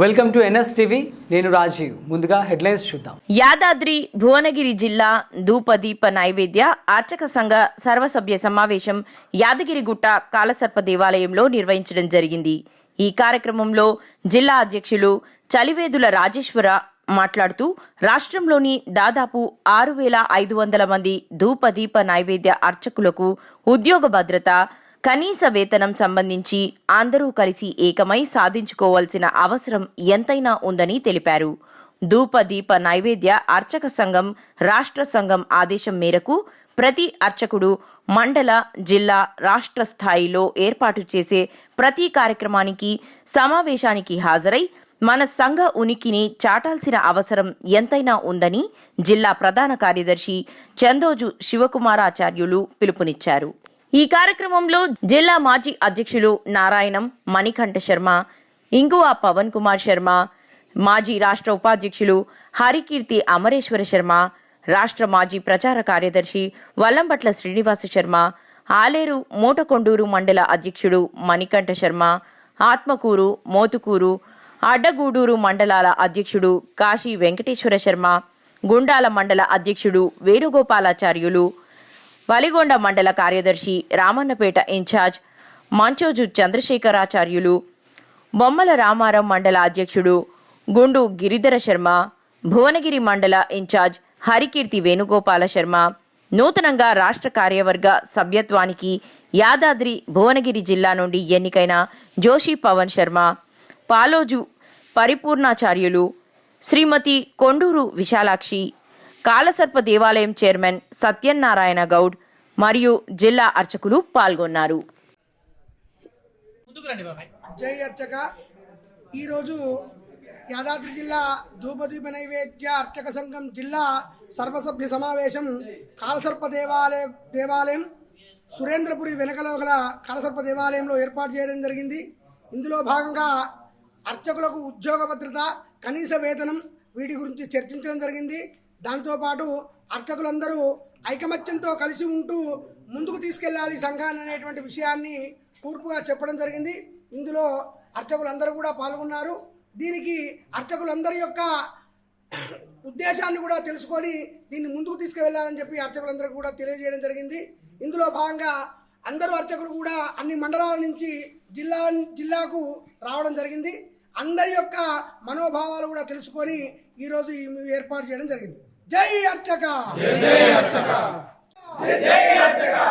Welcome to NS TV. నేను రాజీవ్. ముందుగా headlines చూద్దాం. యాదాద్రి భువనగిరి జిల్లా ధూపదీప నైవేద్య అర్చక సంఘ సర్వసభ్య సమావేశం యాదగిరిగుట్ట కాలసర్ప దేవాలయంలో నిర్వహించడం జరిగింది. ఈ కార్యక్రమంలో జిల్లా అధ్యక్షులు చలివేదుల రాజేశ్వర మాట్లాడుతూ రాష్ట్రంలోని దాదాపు ఆరు వేల ఐదు వందల మంది ధూపదీప నైవేద్య అర్చకులకు ఉద్యోగ భద్రత కనీస వేతనం సంబంధించి అందరూ కలిసి ఏకమై సాధించుకోవాల్సిన అవసరం ఎంతైనా ఉందని తెలిపారు. ధూప దీప నైవేద్య అర్చక సంఘం రాష్ట్ర సంఘం ఆదేశం మేరకు ప్రతి అర్చకుడు మండల జిల్లా రాష్ట్ర స్థాయిలో ఏర్పాటు చేసే ప్రతి కార్యక్రమానికి సమావేశానికి హాజరై మన సంఘ ఉనికిని చాటాల్సిన అవసరం ఎంతైనా ఉందని జిల్లా ప్రధాన కార్యదర్శి చందోజు శివకుమారాచార్యులు పిలుపునిచ్చారు. ఈ కార్యక్రమంలో జిల్లా మాజీ అధ్యక్షులు నారాయణం మణికంఠ శర్మ ఇంగువ పవన్ కుమార్ శర్మ మాజీ రాష్ట్ర ఉపాధ్యక్షులు హరికీర్తి అమరేశ్వర శర్మ రాష్ట్ర మాజీ ప్రచార కార్యదర్శి వల్లంబట్ల శ్రీనివాస శర్మ ఆలేరు మూటకొండూరు మండల అధ్యక్షుడు మణికంఠ శర్మ ఆత్మకూరు మోతుకూరు అడ్డగూడూరు మండలాల అధ్యక్షుడు కాశీ వెంకటేశ్వర శర్మ గుండాల మండల అధ్యక్షుడు వేణుగోపాలాచార్యులు వలిగొండ మండల కార్యదర్శి రామన్నపేట ఇన్ఛార్జ్ మంచోజు చంద్రశేఖరాచార్యులు బొమ్మల రామారం మండల అధ్యక్షుడు గుండు గిరిధర శర్మ భువనగిరి మండల ఇన్ఛార్జ్ హరికీర్తి వేణుగోపాల శర్మ నూతనంగా రాష్ట్ర కార్యవర్గ సభ్యత్వానికి యాదాద్రి భువనగిరి జిల్లా నుండి ఎన్నికైన జోషి పవన్ శర్మ పాలోజు పరిపూర్ణాచార్యులు శ్రీమతి కొండూరు విశాలాక్షి కాలసర్ప దేవాలయం చైర్మన్ సత్యనారాయణ గౌడ్ మరియు జిల్లా అర్చకులు పాల్గొన్నారు. జై అర్చక. ఈరోజు యాదాద్రి జిల్లా ధూపదీప నైవేద్య అర్చక సంఘం జిల్లా సర్వసభ్య సమావేశం కాలసర్ప దేవాలయ దేవాలయం సురేంద్రపురి వెనకలో గల కాలసర్ప దేవాలయంలో ఏర్పాటు చేయడం జరిగింది. ఇందులో భాగంగా అర్చకులకు ఉద్యోగ భద్రత కనీస వేతనం వీటి గురించి చర్చించడం జరిగింది. దాంతోపాటు అర్చకులందరూ ఐకమత్యంతో కలిసి ఉంటూ ముందుకు తీసుకెళ్ళాలి సంఘాన్ని అనేటువంటి విషయాన్ని కూర్పుగా చెప్పడం జరిగింది. ఇందులో అర్చకులందరూ కూడా పాల్గొన్నారు. దీనికి అర్చకులందరి యొక్క ఉద్దేశాన్ని కూడా తెలుసుకొని దీన్ని ముందుకు తీసుకువెళ్ళాలని చెప్పి అర్చకులందరికీ కూడా తెలియజేయడం జరిగింది. ఇందులో భాగంగా అందరూ అర్చకులు కూడా అన్ని మండలాల నుంచి జిల్లా జిల్లాకు రావడం జరిగింది. అందరి యొక్క మనోభావాలు కూడా తెలుసుకొని ఈరోజు ఏర్పాటు చేయడం జరిగింది. జై అర్చక. జై అర్చక. జై అర్చక.